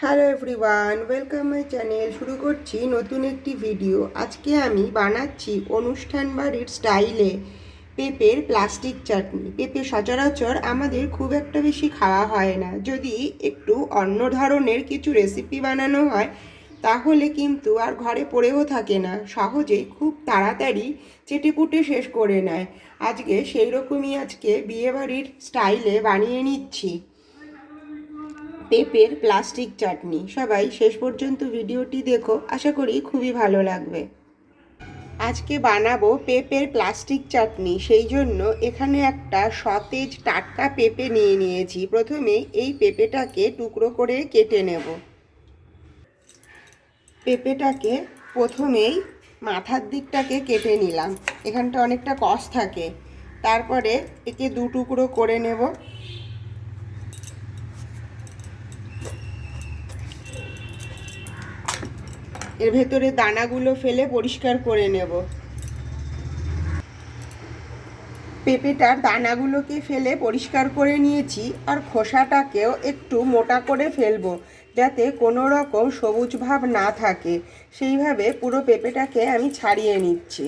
Hello everyone, welcome my channel. শুরু করছি নতুন একটি ভিডিও। আজকে আমি বানাচ্ছি অনুষ্ঠান বাড়ির স্টাইলে পেঁপের প্লাস্টিক চাটনি। পেঁপে সচরাচর আমাদের খুব একটা বেশি খাওয়া হয় না। যদি একটু অন্য ধরনের কিছু রেসিপি বানানো হয়, তাহলে কিন্তু আর ঘরে পড়েও থাকে না। সহজেই খুব তাড়াতাড়ি চেটেপুটে শেষ করে নেয়। আজকে সেই রকমই আজকে বিয়েবাড়ির স্টাইলে বানিয়ে নিচ্ছি। পেঁপের প্লাস্টিক চাটনি। সবাই শেষ পর্যন্ত ভিডিওটি দেখো। আশা করি খুবই ভালো লাগবে। আজকে বানাবো পেঁপের প্লাস্টিক চাটনি। সেই জন্য এখানে একটা সতেজ টাটকা পেঁপে নিয়ে নিয়েছি। প্রথমে এই পেঁপেটাকে টুকরো করে কেটে নেব। পেঁপেটাকে প্রথমেই মাথার দিকটাকে কেটে নিলাম। এখানটা অনেকটা কষ থাকে। তারপরে একে দু টুকরো করে নেব। এর ভেতরে দানাগুলো ফেলে পরিষ্কার করে নেব। পেঁপেটার দানাগুলোকে ফেলে পরিষ্কার করে নিয়েছি আর খোসাটাকেও একটু মোটা করে ফেলব যাতে কোনো রকম সবুজ ভাব না থাকে। সেইভাবে পুরো পেঁপেটাকে আমি ছাড়িয়ে নিচ্ছি।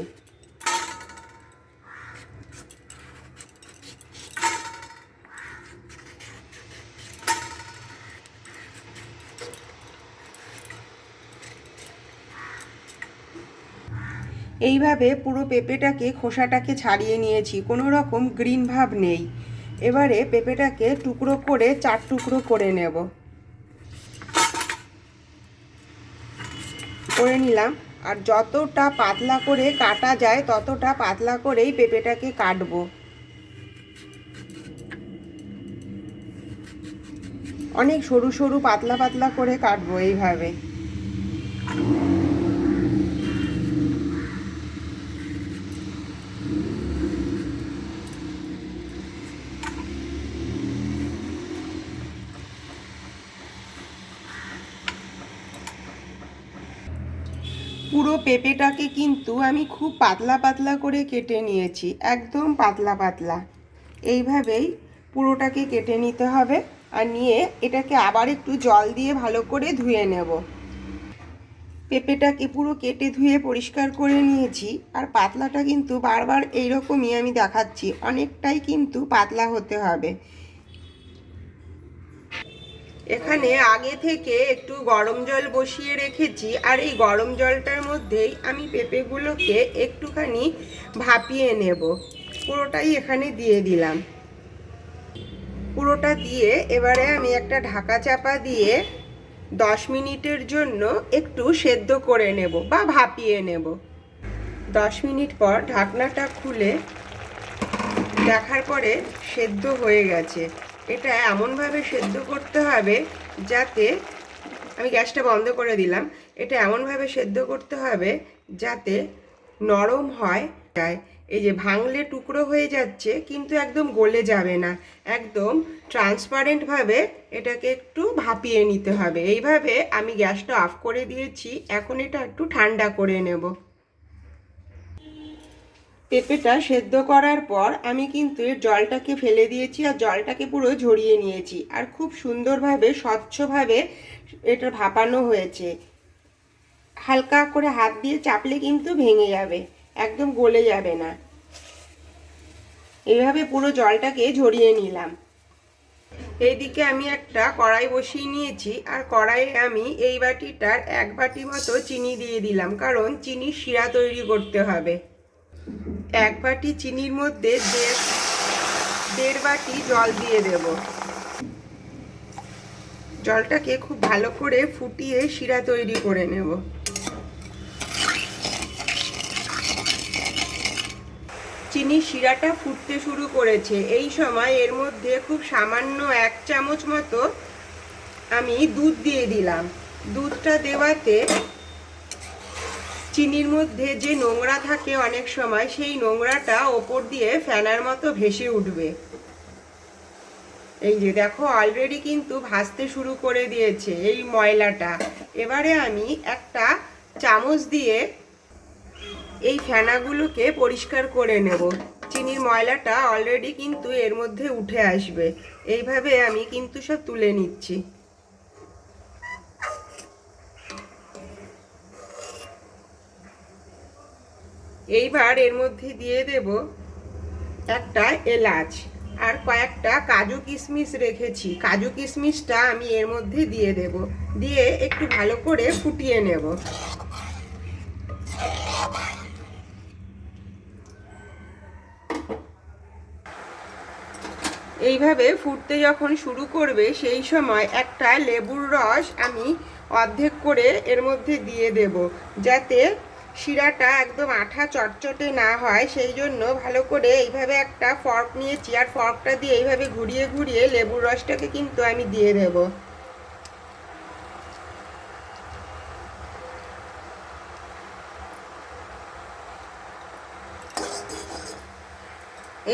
এইভাবে পুরো পেঁপেটাকে, খোসাটাকে ছাড়িয়ে নিয়েছি, কোনো রকম গ্রিন ভাব নেই। এবারে পেঁপেটাকে টুকরো করে, চার টুকরো করে নেব। করে নিলাম। আর যতটা পাতলা করে কাটা যায়, ততটা পাতলা করেই পেঁপেটাকে কাটবো। অনেক সরু সরু পাতলা পাতলা করে কাটবো এইভাবে। পুরো পেঁপেটাকে কিন্তু আমি খুব পাতলা পাতলা করে কেটে নিয়েছি, একদম পাতলা পাতলা। এইভাবেই পুরোটাকে কেটে নিতে হবে আর নিয়ে এটাকে আবার একটু জল দিয়ে ভালো করে ধুয়ে নেব। পেঁপেটাকে পুরো কেটে ধুয়ে পরিষ্কার করে নিয়েছি আর পাতলাটা কিন্তু বারবার এইরকমই আমি দেখাচ্ছি, অনেকটাই কিন্তু পাতলা হতে হবে। এখানে আগে থেকে একটু গরম জল বসিয়ে রেখেছি আর এই গরম জলটার মধ্যেই আমি পেঁপেগুলোকে একটুখানি ভাপিয়ে নেব। পুরোটাই এখানে দিয়ে দিলাম। পুরোটা দিয়ে এবারে আমি একটা ঢাকা চাপা দিয়ে দশ মিনিটের জন্য একটু সেদ্ধ করে নেব বা ভাপিয়ে নেব। দশ মিনিট পর ঢাকনাটা খুলে দেখার পরে সেদ্ধ হয়ে গেছে। এটা এমনভাবে সেদ্ধ করতে হবে যাতে, আমি গ্যাসটা বন্ধ করে দিলাম, এটা এমনভাবে সেদ্ধ করতে হবে যাতে নরম হয়, যায়। এই যে ভাঙলে টুকরো হয়ে যাচ্ছে, কিন্তু একদম গলে যাবে না। একদম ট্রান্সপারেন্টভাবে এটাকে একটু ভাপিয়ে নিতে হবে। এইভাবে আমি গ্যাসটা অফ করে দিয়েছি, এখন এটা একটু ঠান্ডা করে নেব। পেঁপেটা সেদ্ধ করার পর আমি কিন্তু এর জলটাকে ফেলে দিয়েছি আর জলটাকে পুরো ঝরিয়ে নিয়েছি। আর খুব সুন্দরভাবে, স্বচ্ছভাবে এটা ভাপানো হয়েছে। হালকা করে হাত দিয়ে চাপলে কিন্তু ভেঙে যাবে, একদম গলে যাবে না। এইভাবে পুরো জলটাকে ঝরিয়ে নিলাম। এইদিকে আমি একটা কড়াই বসিয়ে নিয়েছি আর কড়াইয়ে আমি এই বাটিটার এক বাটি মতো চিনি দিয়ে দিলাম, কারণ চিনির শিরা তৈরি করতে হবে। এক বাটি চিনির মধ্যে দেড় বাটি জল দিয়ে দেব। জলটাকে খুব ভালো করে ফুটিয়ে শিরা তৈরি করে নেব। চিনির শিরাটা ফুটতে শুরু করেছে। এই সময় এর মধ্যে খুব সামান্য এক চামচ মতো আমি দুধ দিয়ে দিলাম। দুধটা দেওয়াতে চিনির মধ্যে যে নোংরা থাকে অনেক সময়, সেই নোংরাটা ওপর দিয়ে ফ্যানার মতো ভেসে উঠবে। এই যে দেখো অলরেডি কিন্তু ভাসতে শুরু করে দিয়েছে এই ময়লাটা। এবারে আমি একটা চামচ দিয়ে এই ফেনাগুলোকে পরিষ্কার করে নেব। চিনির ময়লাটা অলরেডি কিন্তু এর মধ্যে উঠে আসবে। এইভাবে আমি কিন্তু সব তুলে নিচ্ছি। এইবার এর মধ্যে দিয়ে দেব একটা এলাচ আর কয়েকটা কাজু কিশমিশ রেখেছি। কাজু কিশমিশটা আমি এর মধ্যে দিয়ে দেব। দিয়ে একটু ভালো করে ফুটিয়ে নেব। এইভাবে ফুটতে যখন শুরু করবে, সেই সময় একটা লেবুর রস আমি অর্ধেক করে এর মধ্যে দিয়ে দেব, যাতে শিরাটা একদম আঠা চটচটে না হয়, সেই জন্য ভালো করে এইভাবে একটা ফর্ক নিয়েছি। আর ফর্কটা দিয়ে এইভাবে ঘুরিয়ে ঘুরিয়ে লেবুর রসটাকে কিন্তু আমি দিয়ে দেব।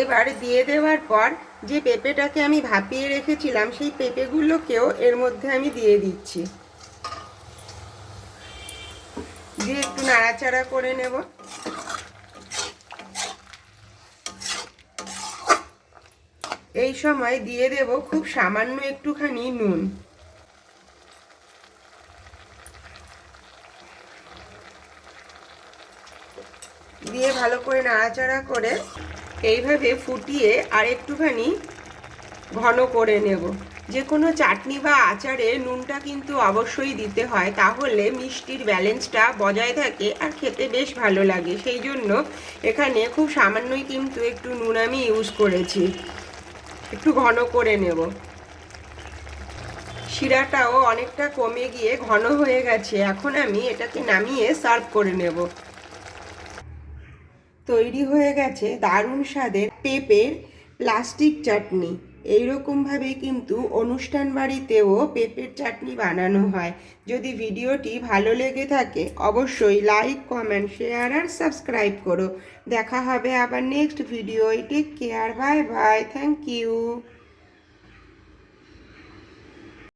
এবার দিয়ে দেওয়ার পর যে পেঁপেটাকে আমি ভাপিয়ে রেখেছিলাম, সেই পেঁপেগুলোকেও এর মধ্যে আমি দিয়ে দিচ্ছি। দিয়ে একটু নাড়াচাড়া করে নেব। এই সময় দিয়ে দেব খুব সামান্য একটুখানি নুন। দিয়ে ভালো করে নাড়াচাড়া করে এইভাবে ফুটিয়ে আর একটুখানি ঘন করে নেব। যে কোনো চাটনি বা আচারে নুনটা কিন্তু অবশ্যই দিতে হয়, তাহলে মিষ্টির ব্যালেন্সটা বজায় থাকে আর খেতে বেশ ভালো লাগে। সেই জন্য এখানে খুব সামান্যই কিন্তু একটু নুন আমি ইউজ করেছি। একটু ঘন করে নেব। শিরাটাও অনেকটা কমে গিয়ে ঘন হয়ে গেছে। এখন আমি এটাকে নামিয়ে সার্ভ করে নেব। তৈরি হয়ে গেছে দারুণ স্বাদের পেঁপের প্লাস্টিক চাটনি। এইরকমভাবে কিন্তু অনুষ্ঠান বাড়িতেও পেঁপের চাটনি বানানো হয়। যদি ভিডিওটি ভালো লেগে থাকে, অবশ্যই লাইক কমেন্ট শেয়ার আর সাবস্ক্রাইব করো। দেখা হবে আবার next video take care bye bye thank you